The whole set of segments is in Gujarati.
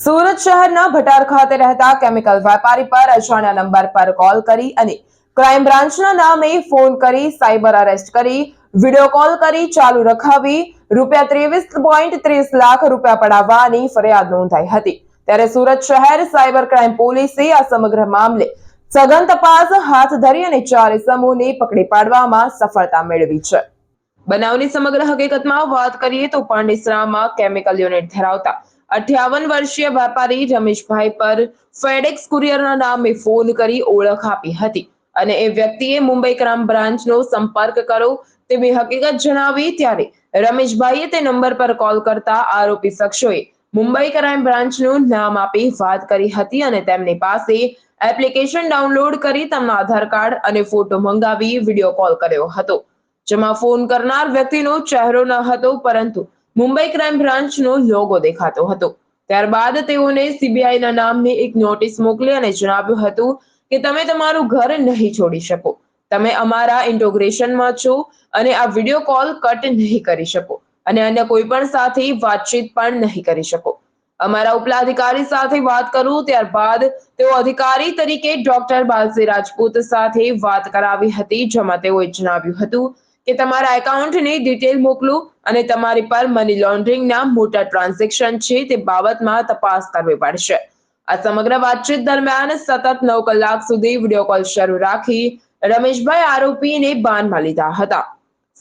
સુરત શહેરના ભટાર ખાતે રહેતા કેમિકલ વેપારી પર અજાણ્યા નંબર પર કોલ કરી અને ક્રાઇમ બ્રાન્ચના નામે ફોન કરી સાયબર અરેસ્ટ કરી, વીડિયો કોલ કરી, ચાલુ રખાવી, રૂપિયા ત્રેવીસ પોઈન્ટ ત્રીસ લાખ રૂપિયા પડાવવાની ફરિયાદ નોંધાઈ હતી. ત્યારે સુરત શહેર સાયબર ક્રાઇમ પોલીસે આ સમગ્ર મામલે સઘન તપાસ હાથ ધરી અને ચાર સમૂહને પકડી પાડવામાં સફળતા મેળવી છે. બનાવની સમગ્ર હકીકતમાં વાત કરીએ તો પાંડેસરામાં કેમિકલ યુનિટ ધરાવતા અઠ્યાવન વર્ષીય વેપારી રમેશભાઈ પર ફેડેક્સ કુરિયરના નામે ફોન કરી ઓળખ આપી હતી અને એ વ્યક્તિએ મુંબઈ ક્રાઇમ બ્રાન્ચનો સંપર્ક કરો તેવી હકીકત જણાવી ત્યારે રમેશભાઈએ તે નંબર પર કોલ કરતા આરોપી શખ્સોએ મુંબઈ ક્રાઇમ બ્રાન્ચનું નામ આપી વાત કરી હતી અને તેમની પાસે એપ્લિકેશન ડાઉનલોડ કરી તેમના આધાર કાર્ડ અને ફોટો મંગાવી વીડિયો કોલ કર્યો હતો. જેમાં ફોન કરનાર વ્યક્તિનો ચહેરો ન હતો, પરંતુ મુંબઈ ક્રાઇમ બ્રાન્ચનો લોગો દેખાતો હતો. ત્યારબાદ તેઓને સીબીઆઈના નામની એક નોટિસ મોકલી અને જણાવ્યું હતું કે, તમે તમારું ઘર નહીં છોડી શકો. તમે અમારા ઇન્ટોગ્રેશનમાં છો અને આ વીડિયો કોલ કટ નહીં કરી શકો અને અન્ય કોઈ પણ સાથે વાતચીત પણ નહીં કરી શકો. અમારા ઉપલા અધિકારી સાથે વાત કરું. ત્યારબાદ તેઓ અધિકારી તરીકે ડોક્ટર બાલસી રાજપૂત સાથે વાત કરાવી હતી, જેમાં તેઓએ જણાવ્યું હતું કે તમારા એકાઉન્ટની ડિટેલ મોકલું અને તમારી પર મની લોન્ડરિંગના મોટા ટ્રાન્ઝેક્શન છે તે બાબતમાં તપાસ કરવી પડશે. આ સમગ્ર વાતચીત દરમિયાન સતત નવ કલાક સુધી વીડિયો કોલ શરૂ રાખી રમેશભાઈ આરોપીને બાનમાં લીધા હતા.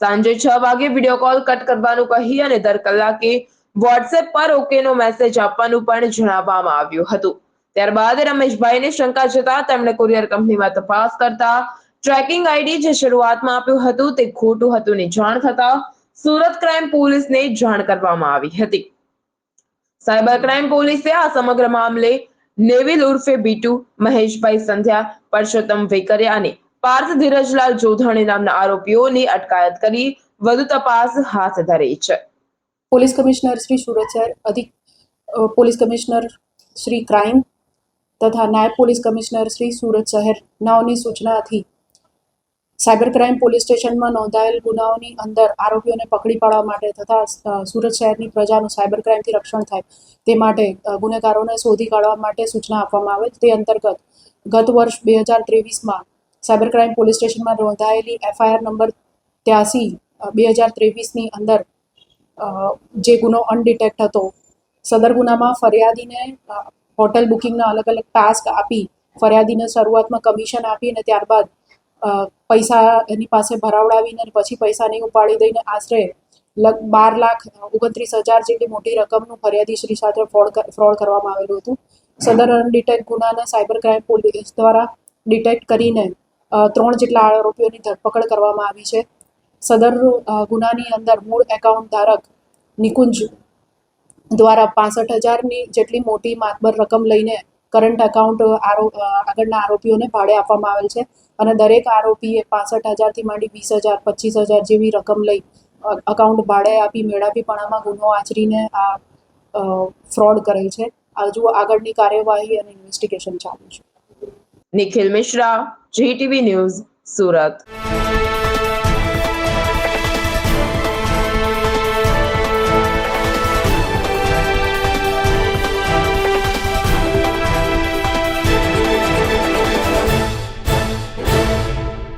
સાંજે છ વાગે વીડિયો કોલ કટ કરવાનું કહી અને દર કલાકે વોટ્સએપ પર ઓકેનો મેસેજ આપવાનું પણ જણાવવામાં આવ્યું હતું. ત્યારબાદ રમેશભાઈને શંકા જતા તેમણે કુરિયર કંપનીમાં તપાસ કરતા ટ્રેકિંગ આઈડી જે શરૂઆતમાં આપ્યું હતું તે ખોટું હતું ની જાણ થતા સુરત ક્રાઇમ પોલીસને જાણ કરવામાં આવી હતી. સાયબર ક્રાઇમ પોલીસે આ સમગ્ર મામલે નેવિલ ઉર્ફે બીટુ, મહેશભાઈ સંધ્યા, પરસોત્તમ વેકરિયા અને પાર્થ ધીરજલાલ જોધાણી નામના આરોપીઓની અટકાયત કરી વધુ તપાસ હાથ ધરી છે. પોલીસ કમિશનર શ્રી સુરત શહેર અધિક પોલીસ કમિશનર શ્રી ક્રાઇમ તથા નાયબ પોલીસ કમિશનર શ્રી સુરત શહેર નાઓની સૂચનાથી સાયબર ક્રાઇમ પોલીસ સ્ટેશનમાં નોંધાયેલ ગુનાઓની અંદર આરોપીઓને પકડી પાડવા માટે તથા સુરત શહેરની પ્રજાનું સાયબર ક્રાઇમથી રક્ષણ થાય તે માટે ગુનેગારોને શોધી કાઢવા માટે સૂચના આપવામાં આવે. તે અંતર્ગત ગત વર્ષ બે હજાર ત્રેવીસમાં સાયબર ક્રાઇમ પોલીસ સ્ટેશનમાં નોંધાયેલી એફઆઈઆર નંબર ત્યાસી બે હજાર ત્રેવીસની અંદર જે ગુનો અનડિટેક્ટ હતો, સદર ગુનામાં ફરિયાદીને હોટલ બુકિંગના અલગ અલગ ટાસ્ક આપી ફરિયાદીને શરૂઆતમાં કમિશન આપી અને ત્યારબાદ પૈસા એની પાસે ભરાવડાવીને પછી પૈસા નહીં ઉપાડી દઈને આશરે લગ બાર લાખ, ઓગણત્રીસ હજાર જેટલી મોટી રકમનું ફરિયાદી શ્રી સાથે ફ્રોડ ફ્રોડ કરવામાં આવેલું હતું. સદર ડિટેક્ટ ગુનાને સાયબર ક્રાઇમ પોલીસ દ્વારા ડિટેક્ટ કરીને ત્રણ જેટલા આરોપીઓની ધરપકડ કરવામાં આવી છે. સદર ગુનાની અંદર મૂળ એકાઉન્ટ ધારક નિકુંજ દ્વારા પાસઠ હજારની જેટલી મોટી માતબર રકમ લઈને કરંટ એકાઉન્ટ આગળના આરોપીઓને ભાડે આપવામાં આવેલ છે. અને દરેક આરોપીએ પાસઠ હજારથી માંડી વીસ હજાર, પચીસ હજાર જેવી રકમ લઈ અકાઉન્ટ ભાડે આપી મેળાપીપણામાં ગુનો આચરીને આ ફ્રોડ કરેલ છે. હજુ આગળની કાર્યવાહી અને ઇન્વેસ્ટિગેશન ચાલુ છે. Nikhil Mishra GTV news Surat.